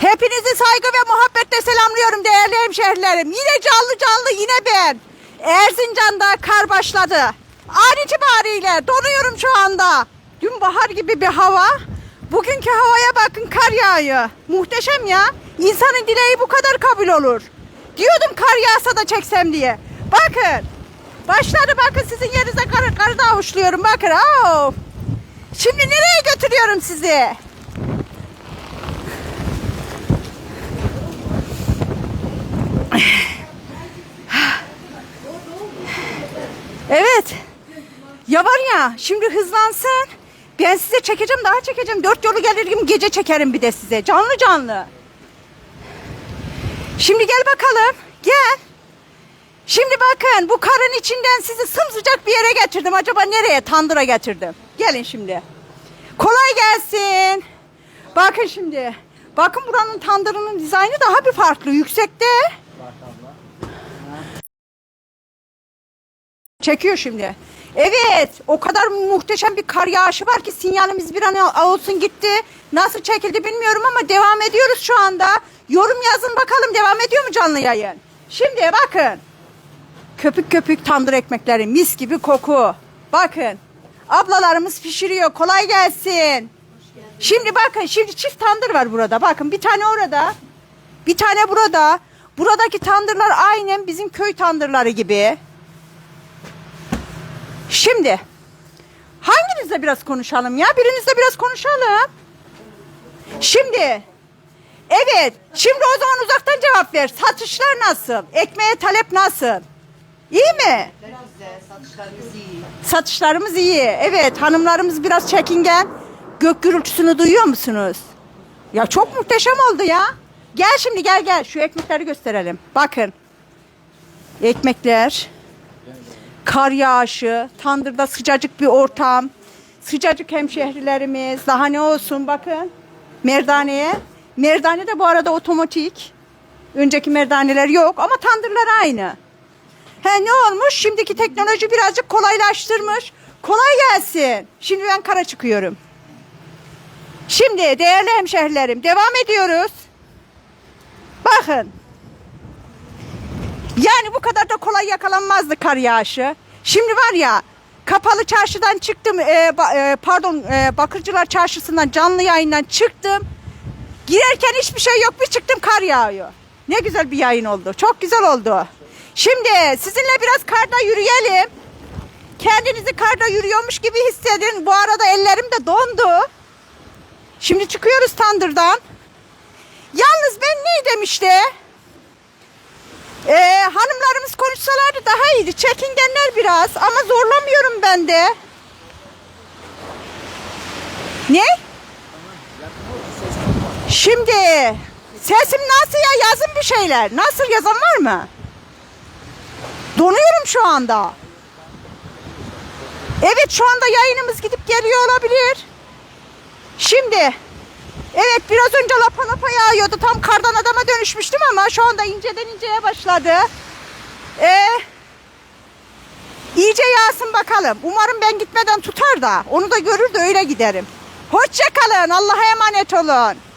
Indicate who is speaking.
Speaker 1: Hepinizi saygı ve muhabbetle selamlıyorum değerli hemşehrilerim. Yine canlı canlı yine ben. Erzincan'da kar başladı. An itibariyle donuyorum şu anda. Dün bahar gibi bir hava. Bugünkü havaya bakın kar yağıyor. Muhteşem ya. İnsanın dileği bu kadar kabul olur. Diyordum kar yağsa da çeksem diye. Bakın. Başladı bakın sizin yerinize kar, karı da avuçluyorum. Bakın. Of. Şimdi nereye götürüyorum sizi? Evet. Ya var ya şimdi hızlansın. Ben size çekeceğim daha çekeceğim. Dört yolu gelirim gece çekerim bir de size. Canlı canlı. Şimdi gel bakalım. Gel. Şimdi bakın bu karın içinden sizi sımsıcak bir yere getirdim. Acaba nereye? Tandıra getirdim. Gelin şimdi. Kolay gelsin. Bakın şimdi. Bakın buranın tandırının dizaynı daha bir farklı. Yüksekte. Çekiyor şimdi. Evet, o kadar muhteşem bir kar yağışı var ki sinyalimiz bir an olsun gitti. Nasıl çekildi bilmiyorum ama devam ediyoruz şu anda. Yorum yazın bakalım devam ediyor mu canlı yayın? Şimdi bakın. Köpük köpük tandır ekmekleri mis gibi koku. Bakın. Ablalarımız pişiriyor. Kolay gelsin. Şimdi bakın şimdi çift tandır var burada. Bakın bir tane orada. Bir tane burada. Buradaki tandırlar aynen bizim köy tandırları gibi. Şimdi hanginizle biraz konuşalım ya? Birinizle biraz konuşalım. Şimdi evet şimdi o zaman uzaktan cevap ver. Satışlar nasıl? Ekmeğe talep nasıl? İyi mi?
Speaker 2: Satışlarımız iyi.
Speaker 1: Satışlarımız iyi. Evet hanımlarımız biraz çekingen. Gök gürültüsünü duyuyor musunuz? Ya çok muhteşem oldu ya. Gel şimdi gel gel şu ekmekleri gösterelim. Bakın. Ekmekler. Kar yağışı, tandırda sıcacık bir ortam. Sıcacık hemşehrilerimiz. Daha ne olsun bakın. Merdaneye. Merdane de bu arada otomatik. Önceki merdaneler yok ama tandırlar aynı. He ne olmuş? Şimdiki teknoloji birazcık kolaylaştırmış. Kolay gelsin. Şimdi ben kara çıkıyorum. Şimdi değerli hemşehrilerim devam ediyoruz. Bakın. Yani bu kadar da kolay yakalanmazdı kar yağışı. Şimdi var ya kapalı çarşıdan çıktım. e, ba- e, pardon e, Bakırcılar Çarşısı'ndan canlı yayından çıktım. Girerken hiçbir şey yok bir çıktım kar yağıyor. Ne güzel bir yayın oldu. Çok güzel oldu. Şimdi sizinle biraz karda yürüyelim. Kendinizi karda yürüyormuş gibi hissedin. Bu arada ellerim de dondu. Şimdi çıkıyoruz tandırdan. Yalnız ben ne demişti? Ee, konuşsalardı daha iyiydi. Çekingenler biraz ama zorlamıyorum ben de. Ne? Şimdi sesim nasıl ya yazın bir şeyler. Nasıl yazan var mı? Donuyorum şu anda. Evet şu anda yayınımız gidip geliyor olabilir. Şimdi evet biraz önce lapa lapa yağıyordu. Tam kardan adama dönüşmüştüm ama şu anda inceden inceye başladı. Ee, iyice yağsın bakalım. Umarım ben gitmeden tutar da onu da görür de öyle giderim. Hoşça kalın. Allah'a emanet olun.